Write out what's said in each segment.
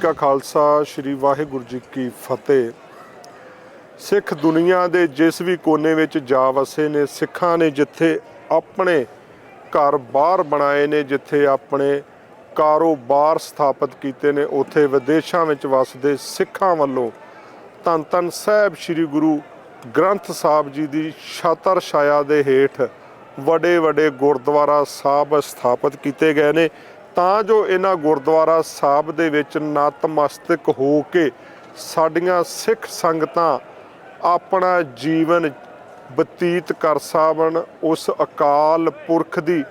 ਕਾ ਖਾਲਸਾ, ਸ੍ਰੀ ਵਾਹਿਗੁਰੂ ਜੀ ਕੀ ਫਤਿਹ। ਸਿੱਖ ਦੁਨੀਆ ਦੇ ਜਿਸ ਵੀ ਕੋਨੇ ਵਿੱਚ ਜਾ ਵਸੇ ਨੇ, ਸਿੱਖਾਂ ਨੇ ਜਿੱਥੇ ਆਪਣੇ ਘਰ ਬਾਹਰ ਬਣਾਏ ਨੇ, ਜਿੱਥੇ ਆਪਣੇ ਕਾਰੋਬਾਰ ਸਥਾਪਿਤ ਕੀਤੇ ਨੇ, ਉੱਥੇ ਵਿਦੇਸ਼ਾਂ ਵਿੱਚ ਵਸਦੇ ਸਿੱਖਾਂ ਵੱਲੋਂ ਧੰਨ ਧੰਨ ਸਾਹਿਬ ਸ੍ਰੀ ਗੁਰੂ ਗ੍ਰੰਥ ਸਾਹਿਬ ਜੀ ਦੀ ਛਾਤਰ ਛਾਇਆ ਦੇ ਹੇਠ ਵੱਡੇ ਵੱਡੇ ਗੁਰਦੁਆਰਾ ਸਾਹਿਬ ਸਥਾਪਿਤ ਕੀਤੇ ਗਏ ਨੇ। ਤਾਂ ਜੋ ਇਹਨਾਂ ਗੁਰਦੁਆਰਾ ਸਾਹਿਬ ਦੇ ਵਿੱਚ ਨਤਮਸਤਕ ਹੋ ਕੇ ਸਾਡੀਆਂ ਸਿੱਖ ਸੰਗਤਾਂ ਆਪਣਾ ਜੀਵਨ ਬਤੀਤ ਕਰ ਸਾਵਣ, ਉਸ ਅਕਾਲ ਪੁਰਖ ਦੀ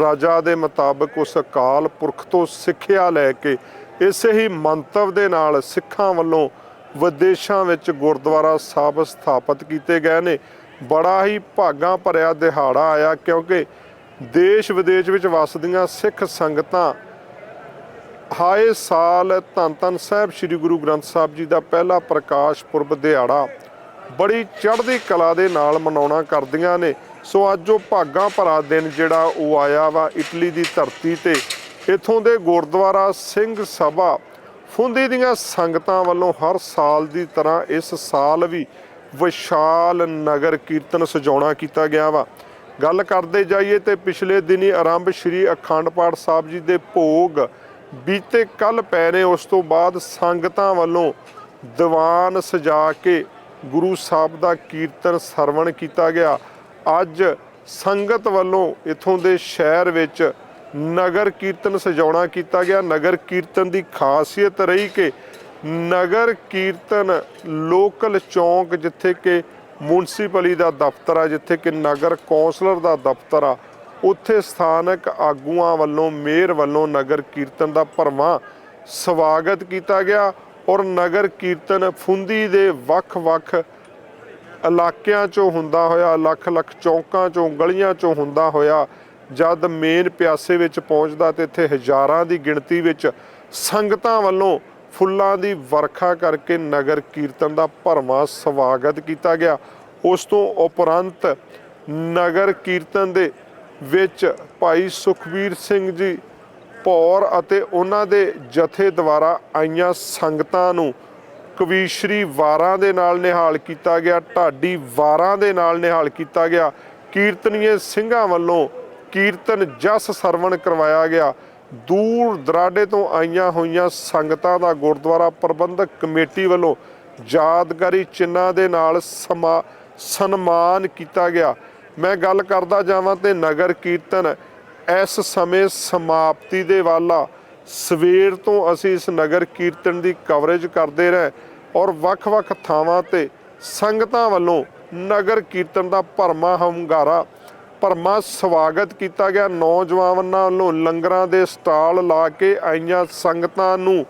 ਰਜਾ ਦੇ ਮੁਤਾਬਕ ਉਸ ਅਕਾਲ ਪੁਰਖ ਤੋਂ ਸਿੱਖਿਆ ਲੈ ਕੇ ਇਸੇ ਹੀ ਮੰਤਵ ਦੇ ਨਾਲ ਸਿੱਖਾਂ ਵੱਲੋਂ ਵਿਦੇਸ਼ਾਂ ਵਿੱਚ ਗੁਰਦੁਆਰਾ ਸਾਹਿਬ ਸਥਾਪਿਤ ਕੀਤੇ ਗਏ ਨੇ। ਬੜਾ ਹੀ ਭਾਗਾਂ ਭਰਿਆ ਦਿਹਾੜਾ ਆਇਆ ਕਿਉਂਕਿ ਦੇਸ਼ ਵਿਦੇਸ਼ ਵਿੱਚ ਵਸਦੀਆਂ ਸਿੱਖ ਸੰਗਤਾਂ। ਹਾਏ ਸਾਲ, ਧੰਨ ਧੰਨ ਸਾਹਿਬ ਸ੍ਰੀ ਗੁਰੂ ਗ੍ਰੰਥ ਸਾਹਿਬ ਜੀ ਦਾ ਪਹਿਲਾ ਪ੍ਰਕਾਸ਼ ਪੁਰਬ ਦਿਹਾੜਾ। ਬੜੀ ਚੜ੍ਹਦੀ ਕਲਾ ਦੇ ਨਾਲ ਮਨਾਉਣਾ ਕਰਦੀਆਂ ਨੇ। ਸੋ ਅੱਜ ਉਹ ਭਾਗਾਂ ਭਰਾ ਦਿਨ ਜਿਹੜਾ ਉਹ ਆਇਆ ਵਾ ਇਟਲੀ ਦੀ ਧਰਤੀ ਤੇ। ਇਥੋਂ ਦੇ ਗੁਰਦੁਆਰਾ ਸਿੰਘ ਸਭਾ ਫੁੰਦੀ ਦੀਆਂ ਸੰਗਤਾਂ ਵੱਲੋਂ ਹਰ ਸਾਲ ਦੀ ਤਰ੍ਹਾਂ ਇਸ ਸਾਲ ਵੀ ਵਿਸ਼ਾਲ ਨਗਰ ਕੀਰਤਨ ਸਜਾਉਣਾ ਕੀਤਾ ਗਿਆ ਵਾ। ਗੱਲ ਕਰਦੇ ਜਾਈਏ ਤੇ ਪਿਛਲੇ ਦਿਨੀ ਆਰੰਭ ਸ਼੍ਰੀ ਅਖੰਡ ਪਾਠ ਸਾਹਿਬ ਜੀ ਦੇ ਭੋਗ ਬੀਤੇ ਕੱਲ ਪੈ ਰਹੇ ਉਸ ਤੋਂ ਬਾਅਦ ਸੰਗਤਾਂ ਵੱਲੋਂ ਦੀਵਾਨ ਸਜਾ ਕੇ ਗੁਰੂ ਸਾਹਿਬ ਦਾ ਕੀਰਤਨ ਸਰਵਣ ਕੀਤਾ ਗਿਆ। ਅੱਜ ਸੰਗਤ ਵੱਲੋਂ ਇਥੋਂ ਦੇ ਸ਼ਹਿਰ ਵਿੱਚ ਨਗਰ ਕੀਰਤਨ ਸਜਾਉਣਾ ਕੀਤਾ ਗਿਆ। ਨਗਰ ਕੀਰਤਨ ਦੀ ਖਾਸੀਅਤ ਰਹੀ ਕਿ ਨਗਰ ਕੀਰਤਨ ਲੋਕਲ ਚੌਂਕ ਜਿੱਥੇ ਕਿ ਮੁਨਸਿਪਲੀ ਦਾ ਦਫ਼ਤਰ ਆ, ਜਿੱਥੇ ਕਿ ਨਗਰ ਕੌਂਸਲਰ ਦਾ ਦਫ਼ਤਰ ਆ। ਉੱਥੇ ਸਥਾਨਕ ਆਗੂਆਂ ਵੱਲੋਂ, ਮੇਅਰ ਵੱਲੋਂ ਨਗਰ ਕੀਰਤਨ ਦਾ ਭਰਵਾਂ ਸਵਾਗਤ ਕੀਤਾ ਗਿਆ ਔਰ ਨਗਰ ਕੀਰਤਨ ਫੁੰਦੀ ਦੇ ਵੱਖ-ਵੱਖ ਇਲਾਕਿਆਂ ਚੋਂ ਹੁੰਦਾ ਹੋਇਆ ਲੱਖ ਲੱਖ ਚੌਂਕਾਂ ਚੋਂ, ਗਲੀਆਂ ਚੋਂ ਹੁੰਦਾ ਹੋਇਆ, ਜਦ ਮੇਨ ਪਿਆਸੇ ਵਿੱਚ ਪਹੁੰਚਦਾ ਤੇ ਇੱਥੇ ਹਜ਼ਾਰਾਂ ਦੀ ਗਿਣਤੀ ਵਿੱਚ ਸੰਗਤਾਂ ਵੱਲੋਂ ਫੁੱਲਾਂ ਦੀ ਵਰਖਾ ਕਰਕੇ ਨਗਰ ਕੀਰਤਨ ਦਾ ਭਰਵਾਂ ਸਵਾਗਤ ਕੀਤਾ ਗਿਆ। ਉਸ ਤੋਂ ਉਪਰੰਤ ਨਗਰ ਕੀਰਤਨ ਦੇ ਵਿੱਚ ਭਾਈ ਸੁਖਵੀਰ ਸਿੰਘ ਜੀ ਪੌਰ ਅਤੇ ਉਹਨਾਂ ਦੇ ਜਥੇ ਦੁਆਰਾ ਆਈਆਂ ਸੰਗਤਾਂ ਨੂੰ ਕਵੀਸ਼ਰੀ ਵਾਰਾਂ ਦੇ ਨਾਲ ਨਿਹਾਲ ਕੀਤਾ ਗਿਆ, ਢਾਡੀ ਵਾਰਾਂ ਦੇ ਨਾਲ ਨਿਹਾਲ ਕੀਤਾ ਗਿਆ। ਕੀਰਤਨੀਏ ਸਿੰਘਾਂ ਵੱਲੋਂ ਕੀਰਤਨ ਜਸ ਸਰਵਣ ਕਰਵਾਇਆ ਗਿਆ। ਦੂਰ ਦਰਾਡੇ ਤੋਂ ਆਈਆਂ ਹੋਈਆਂ ਸੰਗਤਾਂ ਦਾ ਗੁਰਦੁਆਰਾ ਪ੍ਰਬੰਧਕ ਕਮੇਟੀ ਵੱਲੋਂ ਯਾਦਗਾਰੀ ਚਿੰਨ੍ਹਾਂ ਦੇ ਨਾਲ ਸਮਾ, ਸਨਮਾਨ ਕੀਤਾ ਗਿਆ। ਮੈਂ ਗੱਲ ਕਰਦਾ ਜਾਵਾਂ ਤੇ ਨਗਰ ਕੀਰਤਨ ਇਸ ਸਮੇਂ ਸਮਾਪਤੀ ਦੇ ਵਾਲਾ। ਸਵੇਰ ਤੋਂ ਅਸੀਂ ਇਸ ਨਗਰ ਕੀਰਤਨ ਦੀ ਕਵਰੇਜ ਕਰਦੇ ਰਹੇ ਔਰ ਵੱਖ-ਵੱਖ ਥਾਵਾਂ ਤੇ ਸੰਗਤਾਂ ਵੱਲੋਂ ਨਗਰ ਕੀਰਤਨ ਦਾ ਭਰਮਾ ਹੰਗਾਰਾ ਭਰਮਾ ਸਵਾਗਤ ਕੀਤਾ ਗਿਆ। ਨੌਜਵਾਨਾਂ ਵੱਲੋਂ ਲੰਗਰਾਂ ਦੇ ਸਟਾਲ ਲਾ ਕੇ ਆਈਆਂ ਸੰਗਤਾਂ ਨੂੰ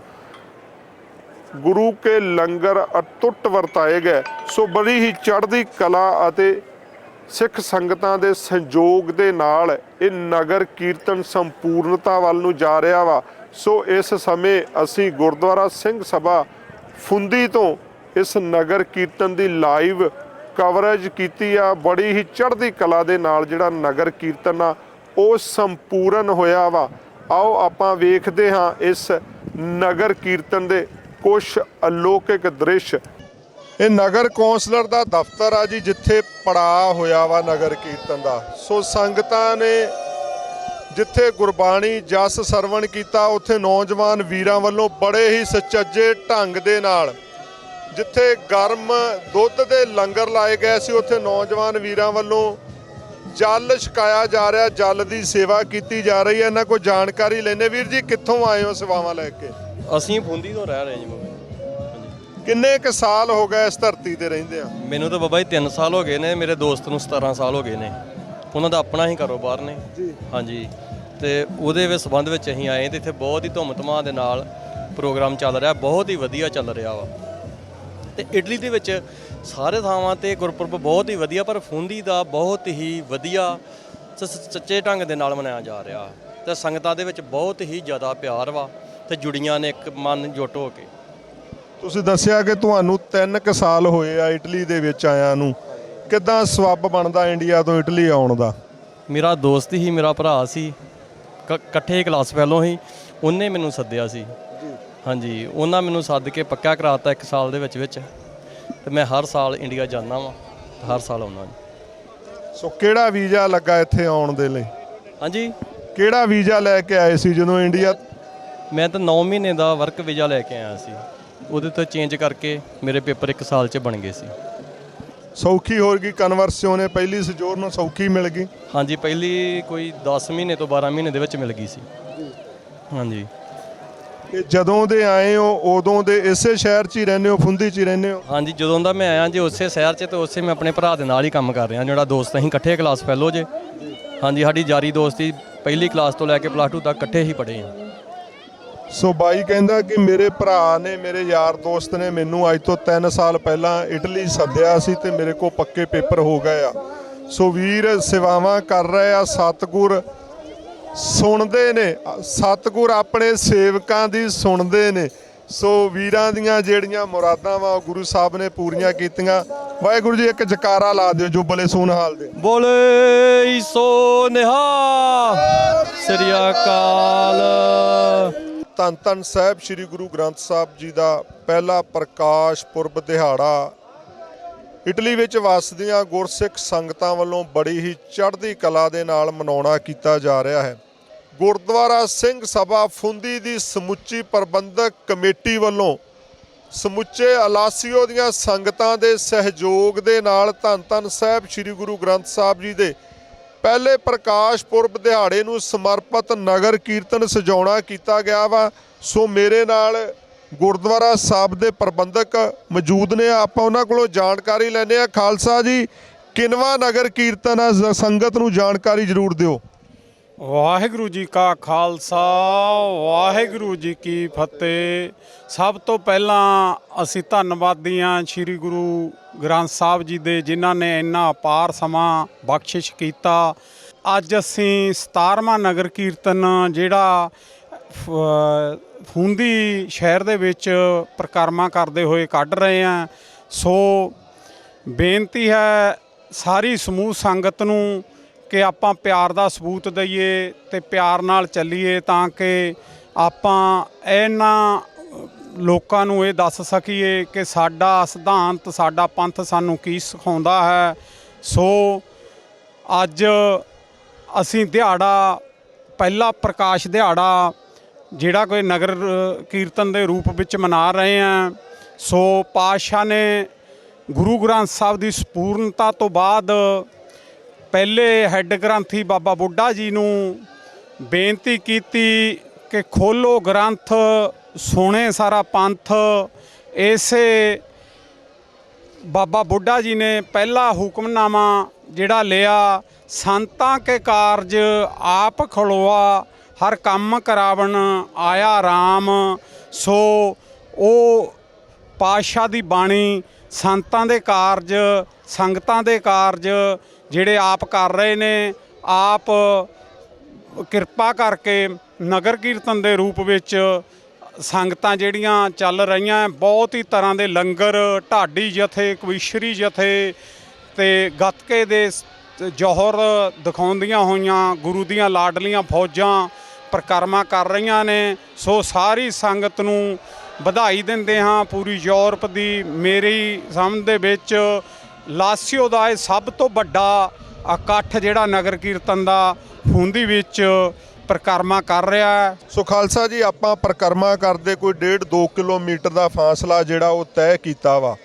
ਗੁਰੂ ਕੇ ਲੰਗਰ ਅਟੁੱਟ ਵਰਤਾਏ ਗਏ। ਸੋ ਬੜੀ ਹੀ ਚੜ੍ਹਦੀ ਕਲਾ ਅਤੇ ਸਿੱਖ ਸੰਗਤਾਂ ਦੇ ਸੰਯੋਗ ਦੇ ਨਾਲ ਇਹ ਨਗਰ ਕੀਰਤਨ ਸੰਪੂਰਨਤਾ ਵੱਲ ਨੂੰ ਜਾ ਰਿਹਾ ਵਾ। ਸੋ ਇਸ ਸਮੇਂ ਅਸੀਂ ਗੁਰਦੁਆਰਾ ਸਿੰਘ ਸਭਾ ਫੁੰਦੀ ਤੋਂ ਇਸ ਨਗਰ ਕੀਰਤਨ ਦੀ ਲਾਈਵ ਕਵਰੇਜ ਕੀਤੀ ਆ, ਬੜੀ ਹੀ ਚੜ੍ਹਦੀ ਕਲਾ ਦੇ ਨਾਲ ਜਿਹੜਾ ਨਗਰ ਕੀਰਤਨ ਆ, ਉਹ ਸੰਪੂਰਨ ਹੋਇਆ ਵਾ। ਆਓ ਆਪਾਂ ਵੇਖਦੇ ਹਾਂ ਇਸ ਨਗਰ ਕੀਰਤਨ ਦੇ ਕੁਝ ਅਲੌਕਿਕ ਦ੍ਰਿਸ਼। ਇਹ ਨਗਰ ਕੌਂਸਲਰ ਦਾ ਦਫ਼ਤਰ ਆ ਜੀ, ਜਿੱਥੇ ਪੜਾ ਹੋਇਆ ਵਾ ਨਗਰ ਕੀਰਤਨ ਦਾ। ਸੋ ਸੰਗਤਾਂ ਨੇ ਜਿੱਥੇ ਗੁਰਬਾਣੀ ਜਸ ਸਰਵਣ ਕੀਤਾ, ਉੱਥੇ ਨੌਜਵਾਨ ਵੀਰਾਂ ਵੱਲੋਂ ਬੜੇ ਹੀ ਸੁਚੱਜੇ ਢੰਗ ਦੇ ਨਾਲ ਜਿੱਥੇ ਗਰਮ ਦੁੱਧ ਦੇ ਲੰਗਰ ਲਾਏ ਗਏ ਸੀ ਉੱਥੇ ਨੌਜਵਾਨ ਵੀਰਾਂ ਵੱਲੋਂ ਜਲ ਛਕਾਇਆ ਜਾ ਰਿਹਾ ਜਲ ਦੀ ਸੇਵਾ ਕੀਤੀ ਜਾ ਰਹੀ ਹੈ। ਇਹਨਾਂ ਕੋਲ ਜਾਣਕਾਰੀ ਲੈਣੇ ਵੀਰ ਜੀ ਕਿੱਥੋਂ ਆਏ ਹੋ ਸੇਵਾਵਾਂ ਲੈ ਕੇ? ਅਸੀਂ ਫੁੰਦੀ ਤੋਂ ਰਹਿ ਰਹੇ ਜੀ ਬਾਬਾ। ਕਿੰਨੇ ਕ ਸਾਲ ਹੋ ਗਏ ਇਸ ਧਰਤੀ ਤੇ ਰਹਿੰਦੇ ਆ? ਮੈਨੂੰ ਤਾਂ ਬਾਬਾ ਜੀ 3 ਸਾਲ ਹੋ ਗਏ ਨੇ ਮੇਰੇ ਦੋਸਤ ਨੂੰ 17 ਸਾਲ ਹੋ ਗਏ ਨੇ। ਉਹਨਾਂ ਦਾ ਆਪਣਾ ਹੀ ਕਾਰੋਬਾਰ ਨੇ। ਜੀ। ਹਾਂਜੀ। ਤੇ ਉਹਦੇ ਵਿੱਚ ਸੰਬੰਧ ਵਿੱਚ ਅਸੀਂ ਆਏ ਤੇ ਇੱਥੇ ਬਹੁਤ ਹੀ ਧੁੰਮ-ਧਮਾ ਦੇ ਨਾਲ ਪ੍ਰੋਗਰਾਮ ਚੱਲ ਰਿਹਾ ਬਹੁਤ ਹੀ ਵਧੀਆ ਚੱਲ ਰਿਹਾ ਵਾ। ਤੇ ਇਟਲੀ ਦੇ ਵਿੱਚ ਸਾਰੇ ਥਾਵਾਂ ਤੇ ਗੁਰਪੁਰਬ ਬਹੁਤ ਹੀ ਵਧੀਆ ਪਰ ਫੁੰਦੀ ਦਾ ਬਹੁਤ ਹੀ ਵਧੀਆ ਸੱਚੇ ਢੰਗ ਦੇ ਨਾਲ ਮਨਾਇਆ ਜਾ ਰਿਹਾ। ਤੇ ਸੰਗਤਾਂ ਦੇ ਵਿੱਚ ਬਹੁਤ ਹੀ ਜ਼ਿਆਦਾ ਪਿਆਰ ਵਾ ਤੇ ਜੁੜੀਆਂ ਨੇ ਇੱਕ ਮਨ ਜੁੱਟ ਹੋ ਕੇ। ਤੁਸੀਂ ਦੱਸਿਆ ਕਿ ਤੁਹਾਨੂੰ 3 ਕ ਸਾਲ ਹੋਏ ਆ ਇਟਲੀ ਦੇ ਵਿੱਚ ਆਇਆਂ ਨੂੰ। ਕਿੱਦਾਂ ਸਵੱਬ ਬਣਦਾ ਇੰਡੀਆ ਤੋਂ ਇਟਲੀ ਆਉਣ ਦਾ? ਮੇਰਾ ਦੋਸਤ ਹੀ ਮੇਰਾ ਭਰਾ ਸੀ। ਇਕੱਠੇ ਕਲਾਸ ਪਹਿਲੋਂ ਹੀ ਉਹਨੇ ਮੈਨੂੰ ਸੱਦਿਆ ਸੀ। ਹਾਂਜੀ ਉਹਨਾਂ ਮੈਨੂੰ ਸੱਦ ਕੇ ਪੱਕਾ ਕਰਾਤਾ ਇੱਕ ਸਾਲ ਦੇ ਵਿੱਚ ਵਿੱਚ। ਤੇ ਮੈਂ ਹਰ ਸਾਲ ਇੰਡੀਆ ਜਾਂਦਾ ਵਾਂ ਤੇ ਹਰ ਸਾਲ ਆਉਣਾ ਸੋ ਕਿਹੜਾ ਵੀਜ਼ਾ ਲੱਗਾ ਇੱਥੇ ਆਉਣ ਦੇ ਲਈ? ਹਾਂਜੀ। ਕਿਹੜਾ ਵੀਜ਼ਾ ਲੈ ਕੇ ਆਏ ਸੀ ਜਦੋਂ ਇੰਡੀਆ? ਮੈਂ ਤਾਂ 9 ਮਹੀਨੇ ਦਾ ਵਰਕ ਵੀਜ਼ਾ ਲੈ ਕੇ ਆਇਆ ਸੀ। ਉਹਦੇ ਤੋਂ ਚੇਂਜ ਕਰਕੇ ਮੇਰੇ ਪੇਪਰ ਇੱਕ ਸਾਲ 'ਚ ਬਣ ਗਏ ਸੀ। ਸੌਖੀ ਹੋਰ ਗਈ ਕਨਵਰਸਿਓਨ ਨੇ ਪਹਿਲੀ ਸਜੋਰ ਨੂੰ ਸੌਖੀ ਮਿਲ ਗਈ। ਹਾਂਜੀ ਪਹਿਲੀ ਕੋਈ 10 ਮਹੀਨੇ ਤੋਂ 12 ਮਹੀਨੇ ਦੇ ਵਿੱਚ ਮਿਲ ਗਈ ਸੀ। ਹਾਂਜੀ। ਤੇ ਜਦੋਂ ਦੇ ਆਏ ਹੋ ਉਦੋਂ ਦੇ ਇਸੇ ਸ਼ਹਿਰ 'ਚ ਹੀ ਰਹਿੰਦੇ ਹੋ ਫੁੰਦੀ 'ਚ ਹੀ ਰਹਿੰਦੇ ਹੋ? ਹਾਂਜੀ ਜਦੋਂ ਦਾ ਮੈਂ ਆਇਆ ਜੀ ਉਸੇ ਸ਼ਹਿਰ 'ਚ ਤੇ ਉਸੇ ਮੈਂ ਆਪਣੇ ਭਰਾ ਦੇ ਨਾਲ ਹੀ ਕੰਮ ਕਰ ਰਿਹਾ ਜਿਹੜਾ ਦੋਸਤ ਅਸੀਂ ਇਕੱਠੇ ਕਲਾਸ ਫੈਲੋ ਜੇ। ਹਾਂਜੀ ਸਾਡੀ ਜਾਰੀ ਦੋਸਤੀ ਪਹਿਲੀ ਕਲਾਸ ਤੋਂ ਲੈ ਕੇ ਪਲੱਸ 2 ਤੱਕ ਇਕੱਠੇ ਹੀ ਪੜ੍ਹੇ ਹਾਂ ਸੋ ਬਾਈ ਕਹਿੰਦਾ ਕਿ ਮੇਰੇ ਭਰਾ ਨੇ ਮੇਰੇ ਯਾਰ ਦੋਸਤ ਨੇ ਮੈਨੂੰ ਅੱਜ ਤੋਂ 3 ਸਾਲ ਪਹਿਲਾਂ ਇਟਲੀ ਸੱਦਿਆ ਸੀ ਤੇ ਮੇਰੇ ਕੋਲ ਪੱਕੇ ਪੇਪਰ ਹੋ ਗਏ ਆ। ਸੋ ਵੀਰ ਸੇਵਾਵਾਂ ਕਰ ਰਹੇ ਆ ਸਤਿਗੁਰ। ਸੁਣਦੇ ਨੇ। ਸਤਿਗੁਰ ਆਪਣੇ ਸੇਵਕਾਂ ਦੀ ਸੁਣਦੇ ਨੇ। ਸੋ ਵੀਰਾਂ ਦੀਆਂ ਜਿਹੜੀਆਂ ਮੁਰਾਦਾਂ ਵਾ ਉਹ ਗੁਰੂ ਸਾਹਿਬ ਨੇ ਪੂਰੀਆਂ ਕੀਤੀਆਂ। ਵਾਹਿਗੁਰੂ ਜੀ ਇੱਕ ਜਕਾਰਾ ਲਾ ਦਿਓ ਜੋ ਬਲੇ ਸੋਨਹਾਲ ਦੇ। ਬੋਲੇ ਸੋ ਨਿਹਾਲ ਸ੍ਰੀ ਅਕਾਲ। ਧੰਨ ਧੰਨ ਸਾਹਿਬ ਸ੍ਰੀ ਗੁਰੂ ਗ੍ਰੰਥ ਸਾਹਿਬ ਜੀ ਦਾ ਪਹਿਲਾ ਪ੍ਰਕਾਸ਼ ਪੁਰਬ ਦਿਹਾੜਾ। ਇਟਲੀ ਵਿੱਚ ਵਸਦੀਆਂ ਗੁਰਸਿੱਖ ਸੰਗਤਾਂ ਵੱਲੋਂ ਬੜੀ ਹੀ ਚੜ੍ਹਦੀ ਕਲਾ ਦੇ ਨਾਲ ਮਨਾਉਣਾ ਕੀਤਾ ਜਾ ਰਿਹਾ ਹੈ। ਗੁਰਦੁਆਰਾ ਸਿੰਘ ਸਭਾ ਫੁੰਦੀ ਦੀ ਸਮੁੱਚੀ ਪ੍ਰਬੰਧਕ ਕਮੇਟੀ ਵੱਲੋਂ ਸਮੁੱਚੇ ਅਲਾਸੀਓ ਦੀਆਂ ਸੰਗਤਾਂ ਦੇ ਸਹਿਯੋਗ ਦੇ ਨਾਲ ਧੰਨ ਧੰਨ ਸਾਹਿਬ ਸ੍ਰੀ ਗੁਰੂ ਗ੍ਰੰਥ ਸਾਹਿਬ ਜੀ ਦੇ ਪਹਿਲੇ ਪ੍ਰਕਾਸ਼ ਪੁਰਬ ਦਿਹਾੜੇ ਨੂੰ ਸਮਰਪਿਤ ਨਗਰ ਕੀਰਤਨ ਸਜਾਉਣਾ ਕੀਤਾ ਗਿਆ ਵਾ। ਸੋ ਮੇਰੇ ਨਾਲ ਗੁਰਦੁਆਰਾ ਸਾਹਿਬ ਦੇ ਪ੍ਰਬੰਧਕ ਮੌਜੂਦ ਨੇ। ਆਪਾਂ ਉਹਨਾਂ ਕੋਲੋਂ ਜਾਣਕਾਰੀ ਲੈਣੇ ਆ ਖਾਲਸਾ ਜੀ, ਕਿਨਵਾ ਨਗਰ ਕੀਰਤਨ ਆ? ਸੰਗਤ ਨੂੰ ਜਾਣਕਾਰੀ ਜ਼ਰੂਰ ਦਿਓ। ਵਾਹਿਗੁਰੂ ਜੀ ਕਾ ਖਾਲਸਾ, ਵਾਹਿਗੁਰੂ ਜੀ ਕੀ ਫਤਿਹ। ਸਭ ਤੋਂ ਪਹਿਲਾਂ ਅਸੀਂ ਧੰਨਵਾਦੀ ਹਾਂ ਸ੍ਰੀ ਗੁਰੂ ਗ੍ਰੰਥ ਸਾਹਿਬ ਜੀ ਦੇ, ਜਿਨ੍ਹਾਂ ਨੇ ਇੰਨਾ ਅਪਾਰ ਸਮਾਂ ਬਖਸ਼ਿਸ਼ ਕੀਤਾ। ਅੱਜ ਅਸੀਂ 17ਵਾਂ ਨਗਰ ਕੀਰਤਨ ਜਿਹੜਾ ਫ- ਸ਼ਹਿਰ ਦੇ ਵਿੱਚ ਪ੍ਰਕਰਮਾ ਕਰਦੇ ਹੋਏ ਕੱਢ ਰਹੇ ਹਾਂ। ਸੋ ਬੇਨਤੀ ਹੈ, ਸਾਰੀ ਸਮੂਹ ਸੰਗਤ ਨੂੰ ਕਿ ਆਪਾਂ ਪਿਆਰ ਦਾ ਸਬੂਤ ਦਈਏ ਤੇ ਪਿਆਰ ਨਾਲ ਚੱਲੀਏ ਤਾਂ ਕਿ ਆਪਾਂ ਇਹਨਾਂ ਲੋਕਾਂ ਨੂੰ ਇਹ ਦੱਸ ਸਕੀਏ ਕਿ ਸਾਡਾ ਸਿਧਾਂਤ, ਸਾਡਾ ਪੰਥ ਸਾਨੂੰ ਕੀ ਸਿਖਾਉਂਦਾ ਹੈ। ਸੋ ਅੱਜ ਅਸੀਂ ਦਿਹਾੜਾ, ਪਹਿਲਾ ਪ੍ਰਕਾਸ਼ ਦਿਹਾੜਾ, ਜਿਹੜਾ ਕੋਈ ਨਗਰ ਕੀਰਤਨ ਦੇ ਰੂਪ ਵਿੱਚ ਮਨਾ ਰਹੇ ਹਾਂ। ਸੋ ਪਾਤਸ਼ਾਹ ਨੇ ਗੁਰੂ ਗ੍ਰੰਥ ਸਾਹਿਬ ਦੀ ਸੰਪੂਰਨਤਾ ਤੋਂ ਬਾਅਦ ਪਹਿਲੇ ਹੈੱਡ ਗ੍ਰੰਥੀ ਬਾਬਾ ਬੁੱਢਾ ਜੀ ਨੂੰ ਬੇਨਤੀ ਕੀਤੀ ਕਿ ਖੋਲੋ ਗ੍ਰੰਥ, ਸੁਣੇ ਸਾਰਾ ਪੰਥ। ਇਸੇ ਬਾਬਾ ਬੁੱਢਾ ਜੀ ਨੇ ਪਹਿਲਾ ਹੁਕਮਨਾਮਾ ਜਿਹੜਾ ਲਿਆ, ਸੰਤਾਂ ਕੇ ਕਾਰਜ ਆਪ ਖਲੋਆ, ਹਰ ਕੰਮ ਕਰਾਵਣ ਆਇਆ RAM ਸੋ ਉਹ ਪਾਤਸ਼ਾਹ ਦੀ ਬਾਣੀ, ਸੰਤਾਂ ਦੇ ਕਾਰਜ, ਸੰਗਤਾਂ ਦੇ ਕਾਰਜ ਜਿਹੜੇ ਆਪ ਕਰ ਰਹੇ ਨੇ, ਆਪ ਕਿਰਪਾ ਕਰਕੇ ਨਗਰ ਕੀਰਤਨ ਦੇ ਰੂਪ ਵਿੱਚ ਸੰਗਤਾਂ ਜਿਹੜੀਆਂ ਚੱਲ ਰਹੀਆਂ ਬਹੁਤ ਹੀ ਤਰ੍ਹਾਂ ਦੇ ਲੰਗਰ, ਢਾਡੀ ਜਥੇ, ਕਵੀਸ਼ਰੀ ਜਥੇ ਤੇ ਗੱਤਕੇ ਦੇ ਜੋਹਰ ਦਿਖਾਉਂਦੀਆਂ ਹੋਈਆਂ, ਗੁਰੂ ਦੀਆਂ ਲਾਡਲੀਆਂ ਫੌਜਾਂ ਪ੍ਰਕਰਮਾ ਕਰ ਰਹੀਆਂ ਨੇ। ਸੋ ਸਾਰੀ ਸੰਗਤ ਨੂੰ ਵਧਾਈ ਦਿੰਦੇ ਹਾਂ ਪੂਰੀ ਯੂਰਪ ਦੀ, ਮੇਰੀ ਸਮਝ ਦੇ ਵਿੱਚ ਲਾਸੀਓ ਦਾ ਇਹ ਸਭ ਤੋਂ ਵੱਡਾ ਇਕੱਠ ਜਿਹੜਾ ਨਗਰ ਕੀਰਤਨ ਦਾ ਫੂੰਦੀ ਵਿੱਚ ਪ੍ਰਕਰਮਾ ਕਰ ਰਿਹਾ ਹੈ। ਸੋ ਖਾਲਸਾ ਜੀ, ਆਪਾਂ ਪ੍ਰਕਰਮਾ ਕਰਦੇ ਕੋਈ 1.5 2 ਕਿਲੋਮੀਟਰ ਦਾ ਫਾਸਲਾ ਜਿਹੜਾ ਉਹ ਤੈਅ ਕੀਤਾ ਵਾ।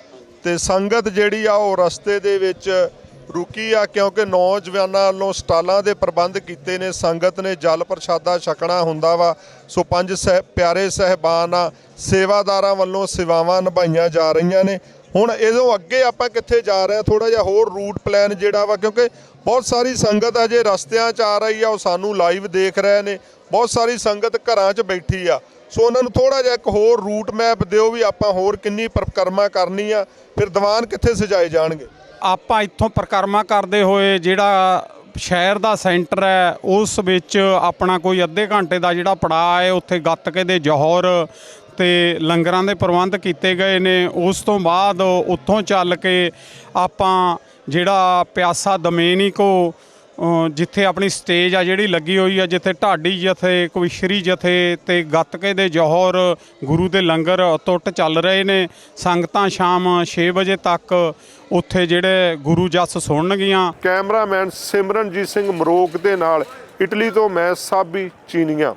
ਤੇ ਸੰਗਤ ਜਿਹੜੀ ਆ ਉਹ ਰਸਤੇ ਦੇ ਵਿੱਚ ਰੁਕੀ ਆ, ਕਿਉਂਕਿ ਨੌਜਵਾਨਾਂ ਵੱਲੋਂ ਸਟਾਲਾਂ ਦੇ ਪ੍ਰਬੰਧ ਕੀਤੇ ਨੇ। ਸੰਗਤ ਨੇ ਜਲ ਪ੍ਰਸ਼ਾਦਾ ਛਕਣਾ ਹੁੰਦਾ ਵਾ। ਸੋ ਪੰਜ ਸਹਿ, ਪਿਆਰੇ ਸਹਿਬਾਨ ਆ, ਸੇਵਾਦਾਰਾਂ ਵੱਲੋਂ ਸੇਵਾਵਾਂ ਨਿਭਾਈਆਂ ਜਾ ਰਹੀਆਂ ਨੇ। ਹੁਣ ਇਹਦੋਂ ਅੱਗੇ ਆਪਾਂ ਕਿੱਥੇ ਜਾ ਰਹੇ ਆ ਥੋੜਾ ਜਿਹਾ ਹੋਰ ਰੂਟ ਪਲਾਨ ਜਿਹੜਾ ਵਾ, ਕਿਉਂਕਿ ਬਹੁਤ ਸਾਰੀ ਸੰਗਤ ਅਜੇ ਰਸਤਿਆਂ 'ਚ ਆ ਰਹੀ ਆ, ਉਹ ਸਾਨੂੰ ਲਾਈਵ ਦੇਖ ਰਹੇ ਨੇ। ਬਹੁਤ ਸਾਰੀ ਸੰਗਤ ਘਰਾਂ 'ਚ ਬੈਠੀ ਆ। ਸੋ ਉਹਨਾਂ ਨੂੰ ਥੋੜਾ ਜਿਹਾ ਇੱਕ ਹੋਰ ਰੂਟ ਮੈਪ ਦਿਓ ਵੀ ਆਪਾਂ ਹੋਰ ਕਿੰਨੀ ਪਰਿਕਰਮਾ ਕਰਨੀ ਆ। ਫਿਰ ਦੀਵਾਨ ਕਿੱਥੇ ਸਜਾਏ ਜਾਣਗੇ? ਆਪਾਂ ਇੱਥੋਂ ਪ੍ਰਕਰਮਾ ਕਰਦੇ ਹੋਏ ਜਿਹੜਾ ਸ਼ਹਿਰ ਦਾ ਸੈਂਟਰ ਹੈ, ਉਸ ਵਿੱਚ ਆਪਣਾ ਕੋਈ ਅੱਧੇ ਘੰਟੇ ਦਾ ਜਿਹੜਾ ਪੜਾਅ ਹੈ, ਉੱਥੇ ਗੱਤਕੇ ਦੇ ਜੌਹਰ ਤੇ ਲੰਗਰਾਂ ਦੇ ਪ੍ਰਬੰਧ ਕੀਤੇ ਗਏ ਨੇ। ਉਸ ਤੋਂ ਬਾਅਦ ਉੱਥੋਂ ਚੱਲ ਕੇ ਆਪਾਂ ਜਿਹੜਾ ਪਿਆਸਾ ਦਮੇਨੀ ਕੋ ਜਿੱਥੇ ਆਪਣੀ ਸਟੇਜ ਆ ਜਿਹੜੀ ਲੱਗੀ ਹੋਈ ਆ, ਜਿੱਥੇ ਢਾਡੀ ਜਥੇ, ਕਵਿਸ਼ਰੀ ਜਥੇ ਤੇ ਗੱਤਕੇ ਦੇ ਜੋਹਰ, ਗੁਰੂ ਦੇ ਲੰਗਰ ਅਤੁੱਟ ਚੱਲ ਰਹੇ ਨੇ। ਸੰਗਤਾਂ ਸ਼ਾਮ 6 ਵਜੇ ਤੱਕ ਉੱਥੇ ਜਿਹੜੇ ਗੁਰੂ ਜਸ ਸੁਣਨਗੀਆਂ। ਕੈਮਰਾਮੈਨ ਸਿਮਰਨਜੀਤ ਸਿੰਘ ਮਰੋਕ ਦੇ ਨਾਲ, ਇਟਲੀ ਤੋਂ ਮੈਂ ਸਾਬੀ ਚੀਨੀਆਂ।